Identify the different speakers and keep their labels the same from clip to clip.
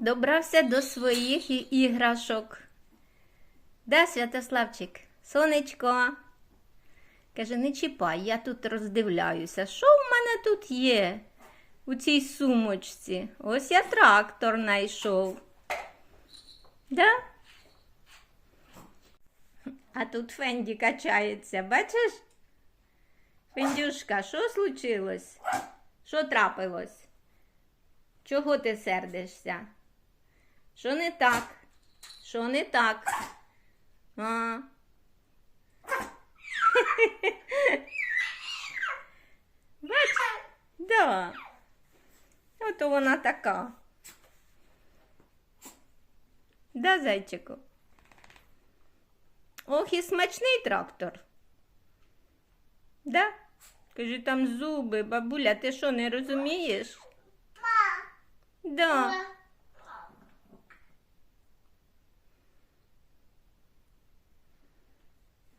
Speaker 1: добрався до своїх іграшок. Да, Святославчик, сонечко. Каже, не чіпай, я тут роздивляюся. Що в мене тут є у цій сумочці? Ось я трактор знайшов. Да? А тут Фенді качається, бачиш? Фендюшка, що случилось? Що трапилось? Чого ти сердишся? Що не так? Що не так? А? Бач? Да. Ото вона така. Да, зайчику? Ох, і смачний трактор. Да? Кажи, там зуби, бабуля, ти що, не розумієш? Да.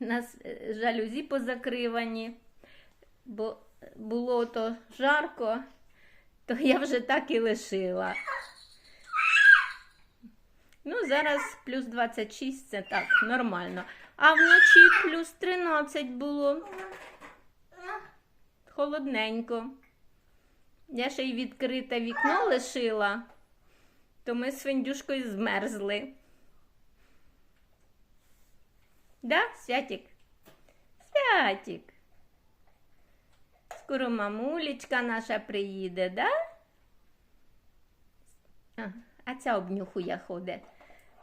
Speaker 1: Нас е, жалюзі позакривані, бо було то жарко, то я вже так і лишила. Ну, зараз плюс 26, це так, нормально. А вночі плюс 13 було. Холодненько. Я ще й відкрите вікно лишила, то ми з Фендюшкою змерзли. Да, Святік? Святік. Скоро мамулечка наша приїде, да? А, а ця обнюхує ходить.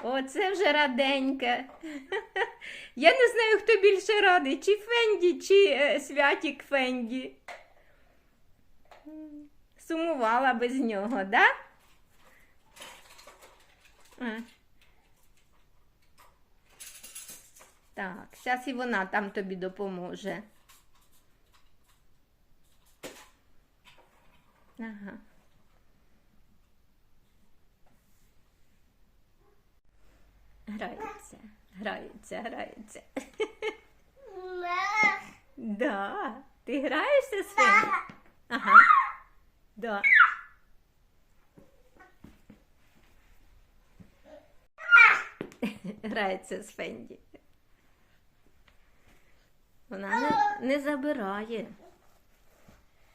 Speaker 1: Оце вже раденьке. Я не знаю, хто більше радий, чи Фенді, чи е, Святік Фенді. Сумувала без нього, да? А. Так, зараз і вона там тобі допоможе. Ага. Граються, граються, граються. Да. Ти граєшся з Фенді? Ага. Да. Грається з Фенді. Вона не, не забирає.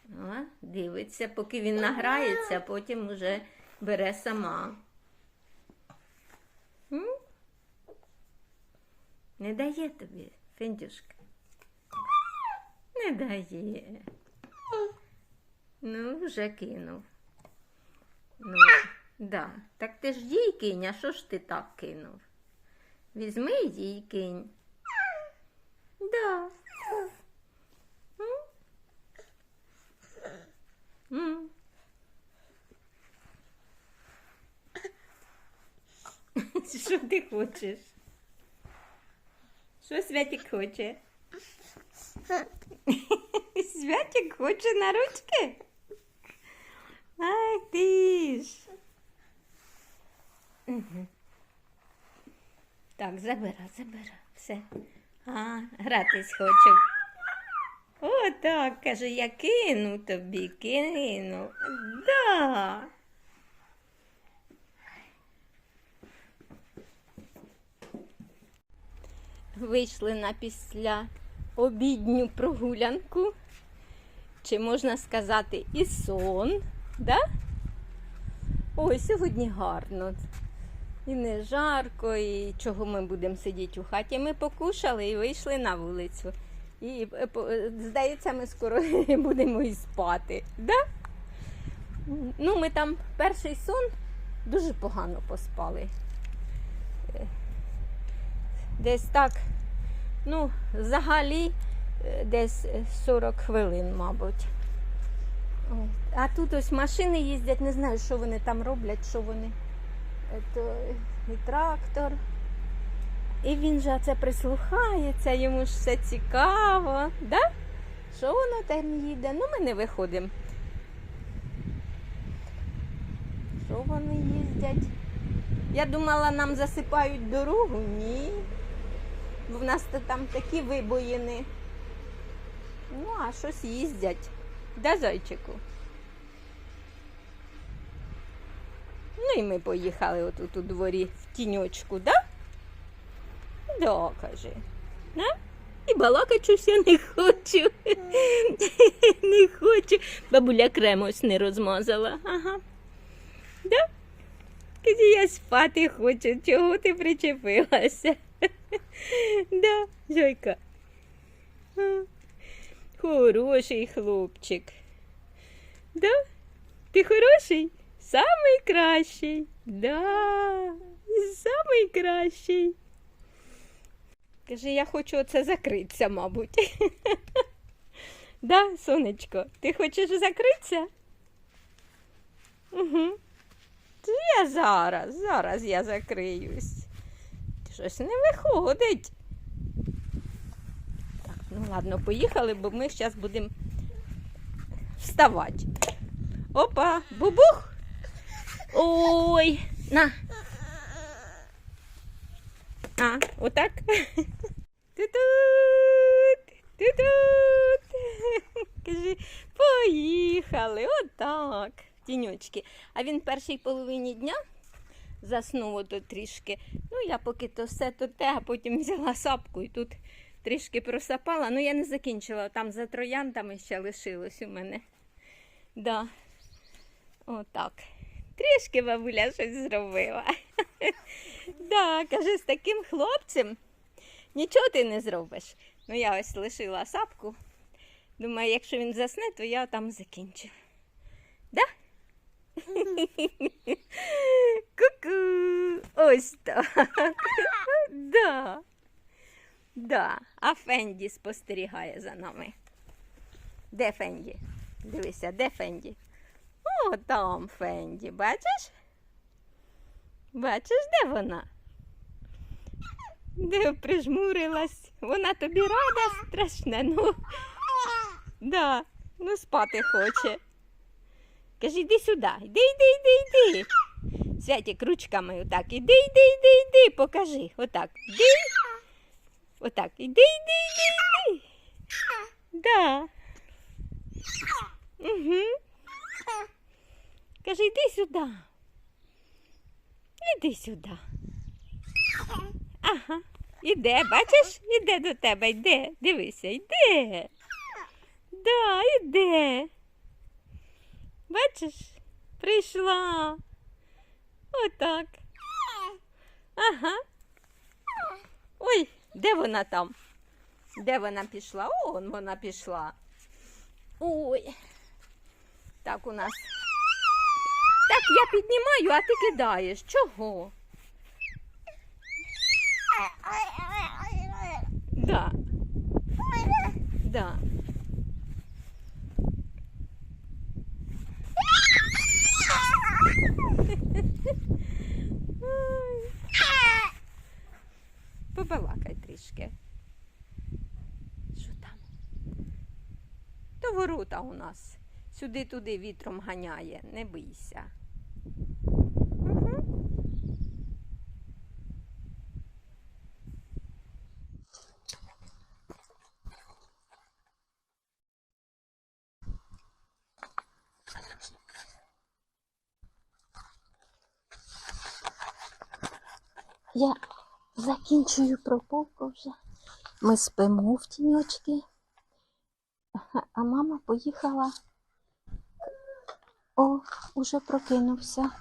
Speaker 1: О, дивиться, поки він награється, потім уже бере сама. М? Не дає тобі, Фендюшка. Не дає. Ну, вже кинув. Ну, да. Так ти ж їй кинь, а що ж ти так кинув? Візьми і їй кинь. Да. М? М. Що ти хочеш? Що Святик хоче? Святик хоче на ручки? Ай ти ж. Так, забира, забира. Все. А, гратись хочу. О, так, каже, я кину тобі, кину. Да. Вийшли на після обідню прогулянку. Чи можна сказати і сон, да? Ой, сьогодні гарно. І не жарко, і чого ми будемо сидіти у хаті. Ми покушали і вийшли на вулицю. І е, е, здається, ми скоро будемо і спати. Да? Ну, ми там перший сон дуже погано поспали. Десь так, ну, взагалі, е, десь е, 40 хвилин, мабуть. А тут ось машини їздять, не знаю, що вони там роблять, що вони. То і трактор. І він же це прислухається, йому ж все цікаво. Да? Що воно там їде? Ну, ми не виходимо. Що вони їздять? Я думала, нам засипають дорогу. Ні. Бо в нас там такі вибоїни. Ну, а щось їздять. Де зайчику? Ну, і ми поїхали отут у дворі в тіньочку, да? Да, каже. Да? І балакать я не хочу. не хочу. Бабуля крем ось не розмазала. Ага. Да? Каже, я спати хочу. Чого ти причепилася? да, Зойка. Хороший хлопчик. Да? Ти хороший? Самий кращий. Да, самий кращий. Каже, я хочу оце закритися, мабуть. да, сонечко, ти хочеш закритися? Угу. Я зараз, зараз я закриюсь. Щось не виходить. Так, ну ладно, поїхали, бо ми зараз будемо вставати. Опа, бубух. Ой, на. А, отак. Ту-тут, ту-тут. Кажи, поїхали, отак. Тіньочки. А він в першій половині дня заснув ото трішки. Ну, я поки то все то те, а потім взяла сапку і тут трішки просапала. Ну, я не закінчила, там за трояндами ще лишилось у мене. Да. Отак. Трішки бабуля щось зробила. Да, каже, з таким хлопцем нічого ти не зробиш. Ну, я ось лишила сапку. Думаю, якщо він засне, то я там закінчу. Да? Ку-ку. Ось так. Да. Да. А Фенді спостерігає за нами. Де Фенді? Дивися, де Фенді? О, там Фенді, бачиш? Бачиш, де вона? Де прижмурилась? Вона тобі рада страшне, ну. Да, ну спати хоче. Каже, йди сюди, йди, йди, йди, йди. Святик ручками отак. Іди, йди, йди, йди, покажи. Отак. Йди. Отак. Іди, йди, йди, йди. Да. Угу. Каже, йди сюди. Іди сюди. Ага. Іде, бачиш? Іде до тебе, йде. Дивися, йде. Да, іде. Бачиш? Прийшла. Отак. Ага. Ой, де вона там? Де вона пішла? Он вона пішла. Ой. Так у нас. Так, я піднімаю, а ти кидаєш. Чого? Да. Да. Ой. Побалакай. Що там? То ворота у нас. Сюди-туди вітром ганяє, не бийся. Угу.
Speaker 2: Я закінчую прополку вже. Ми спимо в тіньочки. А мама поїхала. О, уже прокинувся.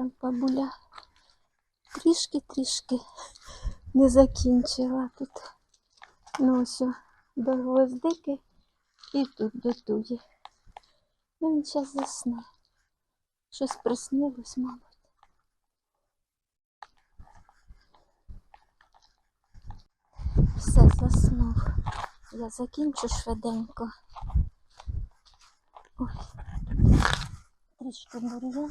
Speaker 2: Там бабуля трішки-трішки не закінчила тут. Ну ось до гвоздики і тут до. Ну він зараз засне. Щось приснилось, мабуть. Все заснув. Я закінчу швиденько. Ой. трішки бур'ян.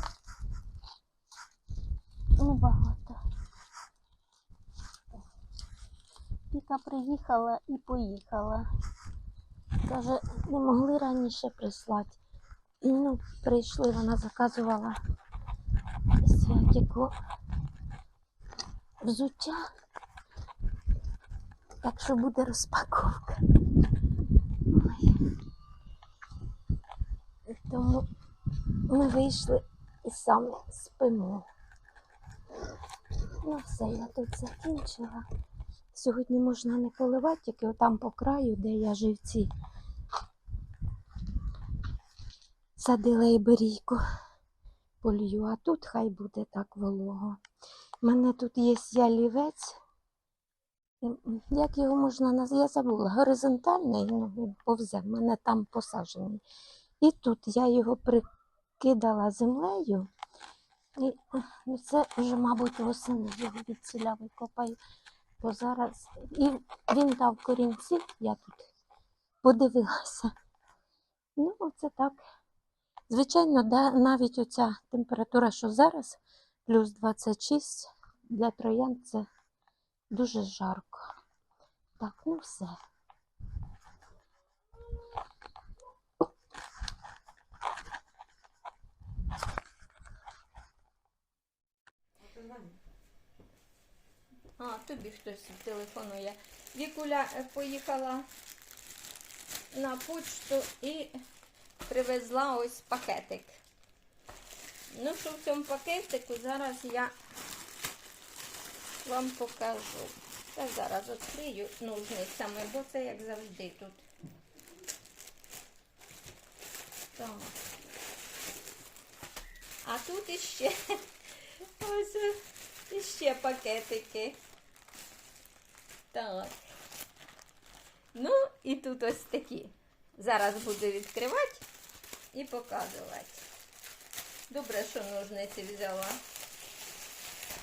Speaker 2: Ну, багато. Віка приїхала і поїхала. Каже, не могли раніше прислати. Ну, прийшли, вона заказувала святіку взуття. Так що буде розпаковка. Ой. Тому ми вийшли і самі спимо. Ну все, я тут закінчила. Сьогодні можна не поливати, тільки отам по краю, де я живці. Садила іберійку. Полью, а тут хай буде так волого. У мене тут є ялівець. Як його можна назвати? Я забула. Горизонтальний, ну, він повзе, в мене там посаджений. І тут я його прикидала землею. І ну, це вже, мабуть, восени його від ціля викопаю. Бо зараз. І він дав корінці, я тут подивилася. Ну, оце так. Звичайно, да, навіть оця температура, що зараз, плюс 26, для троян це дуже жарко. Так, ну все.
Speaker 1: А, тобі хтось телефонує. Вікуля е, поїхала на почту і привезла ось пакетик. Ну, що в цьому пакетику зараз я вам покажу. Та зараз відкрию ножницями, бо це як завжди тут. Так. А тут іще ось іще пакетики. Так. Ну, і тут ось такі. Зараз буду відкривати і показувати. Добре, що ножниці взяла.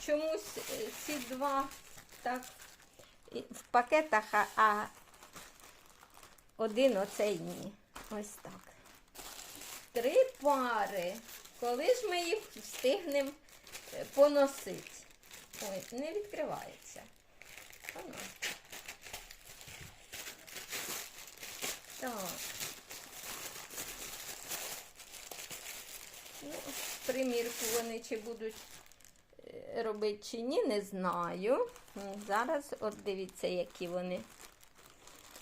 Speaker 1: Чомусь е, ці два так в пакетах, а- один оцей ні. Ось так. Три пари. Коли ж ми їх встигнемо поносити? Ой, не відкривається. Воно. Так. Ну, примірку вони чи будуть е, робити чи ні, не знаю. Зараз от дивіться, які вони.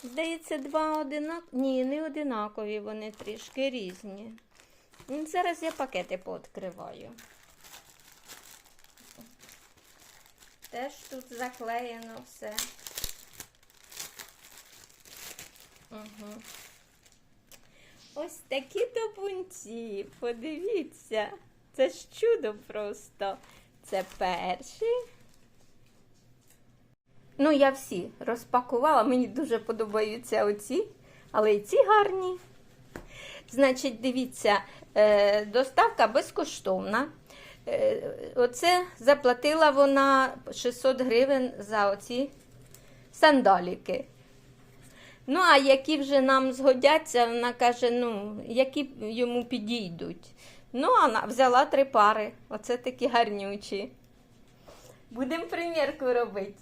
Speaker 1: Здається, два одинакові. Ні, не одинакові, вони трішки різні. Зараз я пакети пооткриваю. Теж тут заклеєно все. Угу. Ось такі топунці. Подивіться. Це ж чудо просто. Це перший. Ну, я всі розпакувала. Мені дуже подобаються оці, але і ці гарні. Значить, дивіться, е, доставка безкоштовна. Е, Оце заплатила вона 600 гривень за оці сандаліки. Ну, а які вже нам згодяться, вона каже, ну, які йому підійдуть. Ну, а вона взяла три пари. Оце такі гарнючі. Будемо примірку робити.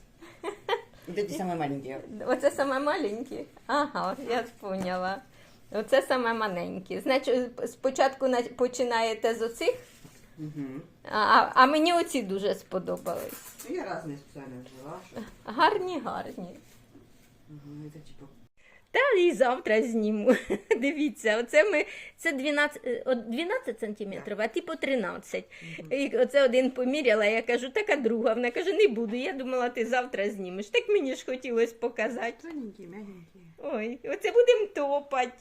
Speaker 3: Вот эти самые маленькие.
Speaker 1: Оце саме маленькі? Ага, я поняла. Оце саме маленькі. Значить, спочатку починаєте з оцих,
Speaker 3: Угу.
Speaker 1: а, а мені оці дуже сподобались.
Speaker 3: Ну, я разные специально взяла. что-
Speaker 1: Гарні, гарні.
Speaker 3: Мгм, типа...
Speaker 1: Та і завтра зніму. Дивіться, оце ми це 12, е, от 12 сантиметрів, а ті по 13. І оце один поміряла, я кажу, така друга. Вона каже, не буду. Я думала, ти завтра знімеш. Так мені ж хотілося показати.
Speaker 3: Тоненькие, мягенькие.
Speaker 1: Ой, оце будемо топати.